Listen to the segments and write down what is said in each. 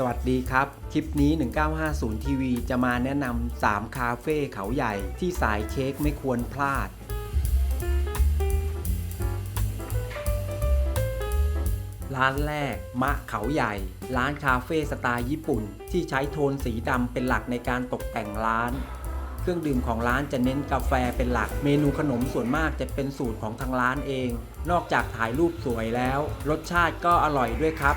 สวัสดีครับ คลิปนี้ 1950 ทีวีจะมาแนะนำ 3 คาเฟ่เขาใหญ่ที่สายเค้กไม่ควรพลาด ร้านแรก มะเขาใหญ่ ร้านคาเฟ่สไตล์ญี่ปุ่น ที่ใช้โทนสีดำเป็นหลักในการตกแต่งร้าน เครื่องดื่มของร้านจะเน้นกาแฟเป็นหลัก เมนูขนมส่วนมากจะเป็นสูตรของทางร้านเอง นอกจากถ่ายรูปสวยแล้ว รสชาติก็อร่อยด้วยครับ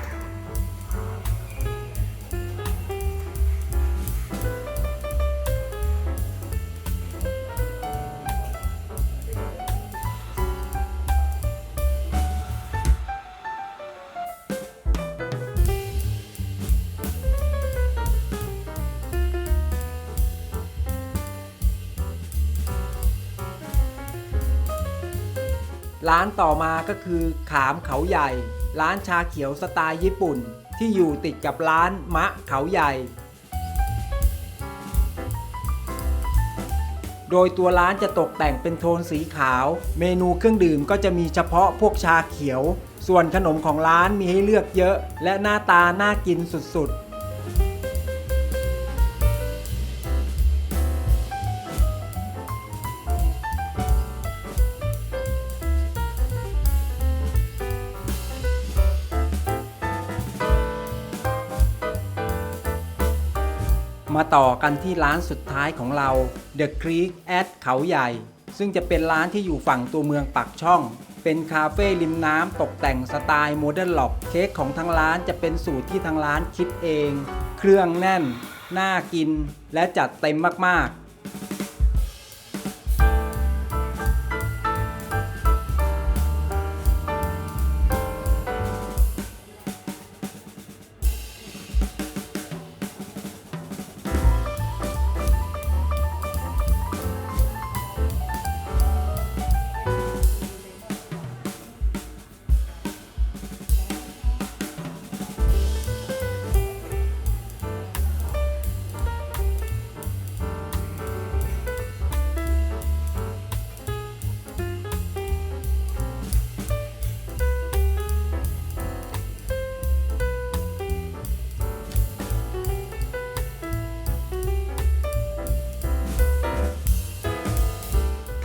ร้านต่อมาก็คือขามเขาใหญ่ ร้านชาเขียวสไตล์ญี่ปุ่น ที่อยู่ติดกับร้านมะเขาใหญ่ โดยตัวร้านจะตกแต่งเป็นโทนสีขาว เมนูเครื่องดื่มก็จะมีเฉพาะพวกชาเขียว ส่วนขนมของร้านมีให้เลือกเยอะ และหน้าตาน่ากินสุดๆ มาต่อกันที่ร้านสุดท้ายของเรา The Creek at เขาใหญ่ ซึ่งจะเป็นร้านที่อยู่ฝั่งตัวเมืองปักช่อง เป็นคาเฟ่ริมน้ำตกแต่งสไตล์โมเดิร์นล็อก เค้กของทางร้านจะเป็นสูตรที่ทางร้านคิดเอง เครื่องแน่น น่ากิน และจัดเต็มมากๆ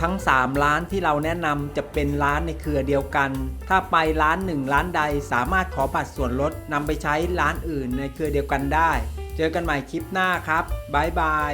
ทั้ง 3 ร้านที่เราแนะนำจะเป็นร้านในเครือเดียวกัน ถ้าไปร้านหนึ่งร้านใดสามารถขอบัตรส่วนลดนำไปใช้ร้านอื่นในเครือเดียวกันได้ เจอกันใหม่คลิปหน้าครับบ๊ายบาย